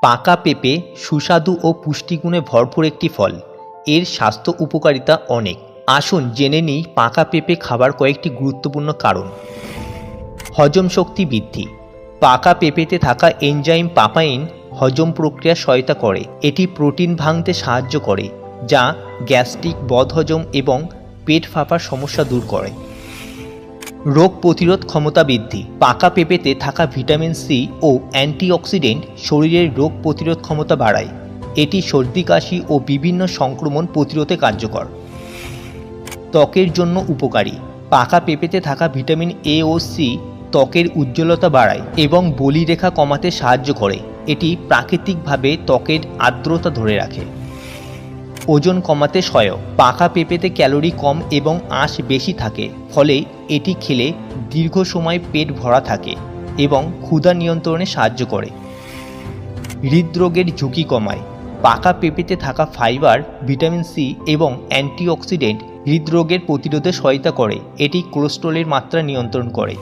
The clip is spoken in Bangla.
পাকা পেঁপে, সুস্বাদু ও পুষ্টিগুণে ভরপুর একটি ফল। এর স্বাস্থ্য উপকারিতা অনেক। আসুন জেনে নিই পাকা পেঁপে খাবার কয়েকটি গুরুত্বপূর্ণ কারণ। হজম শক্তি বৃদ্ধি। পাকা পেঁপেতে থাকা এনজাইম পাপাইন হজম প্রক্রিয়া সহায়তা করে। এটি প্রোটিন ভাঙতে সাহায্য করে, যা গ্যাস্ট্রিক বদহজম এবং পেট ফাঁপার সমস্যা দূর করে। রোগ প্রতিরোধ ক্ষমতা বৃদ্ধি, পাকা পেঁপেতে থাকা ভিটামিন সি ও অ্যান্টিঅক্সিডেন্ট শরীরের রোগ প্রতিরোধ ক্ষমতা বাড়ায়। এটি সর্দি, কাশি ও বিভিন্ন সংক্রমণ প্রতিরোধে কার্যকর। ত্বকের জন্য উপকারী, পাকা পেঁপেতে থাকা ভিটামিন এ ও সি ত্বকের উজ্জ্বলতা বাড়ায় এবং বলিরেখা কমাতে সাহায্য করে। এটি প্রাকৃতিকভাবে ত্বকের আর্দ্রতা ধরে রাখে। ওজন কমাতে সহায়ক। পাকা পেঁপেতে ক্যালোরি কম এবং আঁশ বেশি থাকে, ফলে এটি খেলে দীর্ঘ সময় পেট ভরা থাকে এবং ক্ষুধা নিয়ন্ত্রণে সাহায্য করে। হৃদরোগের ঝুঁকি কমায়। পাকা পেঁপেতে থাকা ফাইবার, ভিটামিন সি এবং অ্যান্টিঅক্সিডেন্ট হৃদরোগের প্রতিরোধে সহায়তা করে। এটি কোলেস্ট্রলের মাত্রা নিয়ন্ত্রণ করে।